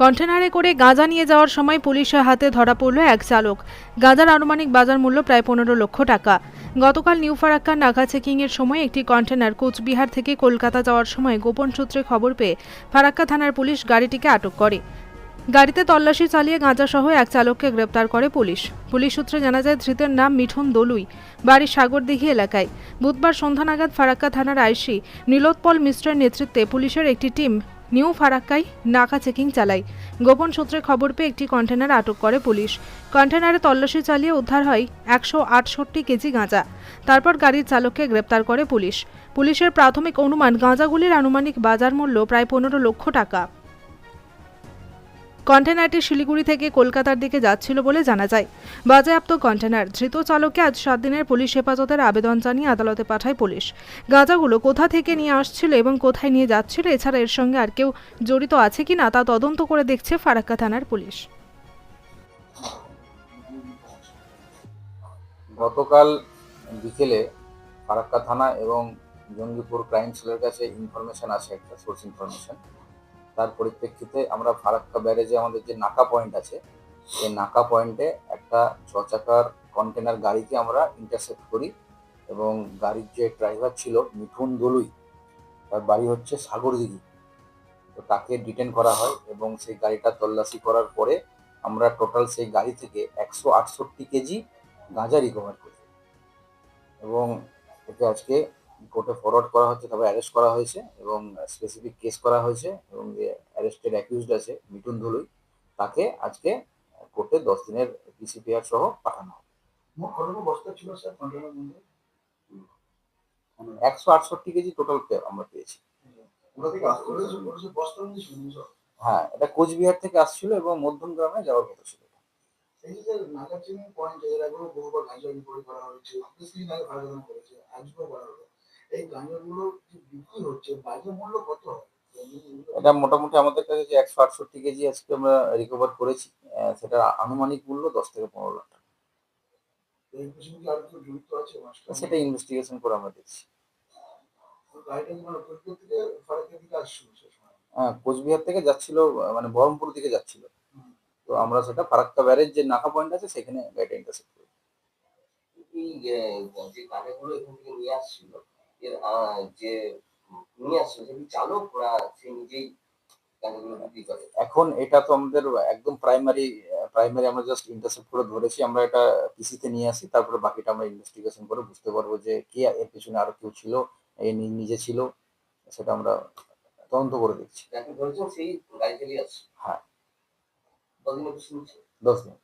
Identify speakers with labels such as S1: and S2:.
S1: কন্টেনারে করে গাঁজা নিয়ে যাওয়ার সময় পুলিশের হাতে ধরা পড়ল এক চালক। গাঁজার আনুমানিক বাজার মূল্য প্রায় পনেরো লক্ষ টাকা। গতকাল নিউ ফারাক্কার নাগা চেকিংয়ের সময় একটি কন্টেনার কোচবিহার থেকে কলকাতা যাওয়ার সময় গোপন সূত্রে খবর পেয়ে ফারাক্কা থানার পুলিশ গাড়িটিকে আটক করে। গাড়িতে তল্লাশি চালিয়ে গাঁজাসহ এক চালককে গ্রেপ্তার করে পুলিশ। পুলিশ সূত্রে জানা যায়, ধৃতের নাম মিঠুন দলুই, বাড়ি সাগরদিঘি এলাকায়। বুধবার সন্ধ্যা নাগাদ ফারাক্কা থানার আইসি নীলোৎপল মিশ্রের নেতৃত্বে পুলিশের একটি টিম নিউ ফারাক্কায় নাকা চেকিং চালায়। গোপন সূত্রে খবর পেয়ে একটি কন্টেনার আটক করে পুলিশ। কন্টেনারে তল্লাশি চালিয়ে উদ্ধার হয় একশো আটষট্টি কেজি গাঁজা। তারপর গাড়ির চালককে গ্রেপ্তার করে পুলিশ। পুলিশের প্রাথমিক অনুমান, গাঁজাগুলির আনুমানিক বাজার মূল্য প্রায় পনেরো লক্ষ টাকা। কন্টেনারটি শিলিগুড়ি থেকে কলকাতার দিকে যাচ্ছিল বলে জানা যায়। বাজেয়াপ্ত কন্টেনার ধৃত চালককে আজ সাত দিনের পুলিশ হেফাজতের আবেদন জানিয়ে আদালতে পাঠায় পুলিশ। গাঁজাগুলো কোথা থেকে নিয়ে আসছিল এবং কোথায় নিয়ে যাচ্ছিল এছাড়া এর সঙ্গে আর কেউ জড়িত আছে কিনা তা তদন্ত করে দেখছে ফারাক্কা থানার পুলিশ।
S2: গতকাল বিকেলে ফারাক্কা থানা এবং জঙ্গিপুর ক্রাইম সেলের কাছে ইনফরমেশন আছে, একটা সোর্স ইনফরমেশন। তার পরিপ্রেক্ষিতে আমরা ফারাক্কা ব্যারেজে আমাদের যে নাকা পয়েন্ট আছে সেই নাকা পয়েন্টে একটা ছ চাকার কন্টেনার গাড়িকে আমরা ইন্টারসেপ্ট করি এবং গাড়ির যে ড্রাইভার ছিল মিঠুন দলুই, তার বাড়ি হচ্ছে সাগরদিঘি। তো তাকে ডিটেন করা হয় এবং সেই গাড়িটা তল্লাশি করার পরে আমরা টোটাল সেই গাড়ি থেকে একশো আটষট্টি কেজি গাঁজা রিকভার করি। এবং একে আজকে কোর্টে ফরওয়ার্ড করা হচ্ছে তারপরে অ্যারেস্ট করা হয়েছে এবং স্পেসিফিক কেস করা হয়েছে এবং যে অ্যারেস্টেড অ্যাকিউজড আছে মিঠুন ধুলুই তাকে আজকে কোর্টে দশ দিনের পিসিপিআর সহ পাঠানো হবে। একশো আটষট্টি কেজি টোটাল আমরা পেয়েছি। হ্যাঁ এটা কোচবিহার থেকে আসছিল এবং মধ্যম গ্রামে যাওয়ার কথা ছিল।
S3: এই যে নাগাচিনি পয়েন্ট এর আগেও বহুবার রিপোর্ট করা হয়েছে করা হলো। এই গাঁজাগুলো যে বিক্রি হচ্ছে বাজার মূল্য কত?
S2: এটা মোটামুটি আমাদের কাছে যে একশো আটষট্টি কেজি আজকে আমরা রিকভার করেছি। সেটার আনুমানিক মূল্য দশ থেকে পনেরো লাখ টাকা। সেটা ইনভেস্টিগেশন করে আমরা দেখছি।
S3: থেকে
S2: হ্যাঁ কোচবিহার থেকে যাচ্ছিল মানে বহরমপুর দিকে যাচ্ছিল। তো আমরা সেটা ফারাক্কা ব্যারেজ যে নাকা পয়েন্ট আছে সেখানে গাড়িটা ইন্টারসেপ্ট করি
S4: এই যে গাড়িগুলো এখান থেকে নিয়ে আসছিল যে নিয়ে আসছিল সে চালক ওরা সে নিজেই
S2: এখন এটা তো আমাদের একদম প্রাইমারি প্রাইমারি আমরা জাস্ট ইন্টারসেপ্ট করে ধরেছি আমরা এটা পিসিতে নিয়ে আসি তারপরে বাকিটা আমরা ইনভেস্টিগেশন করে বুঝতে পারব যে কে এর পিছনে আরও কেউ ছিল এ নি- নিজে ছিল সেটা আমরা তদন্ত করে দেখছি। হ্যাঁ। দশ দিন।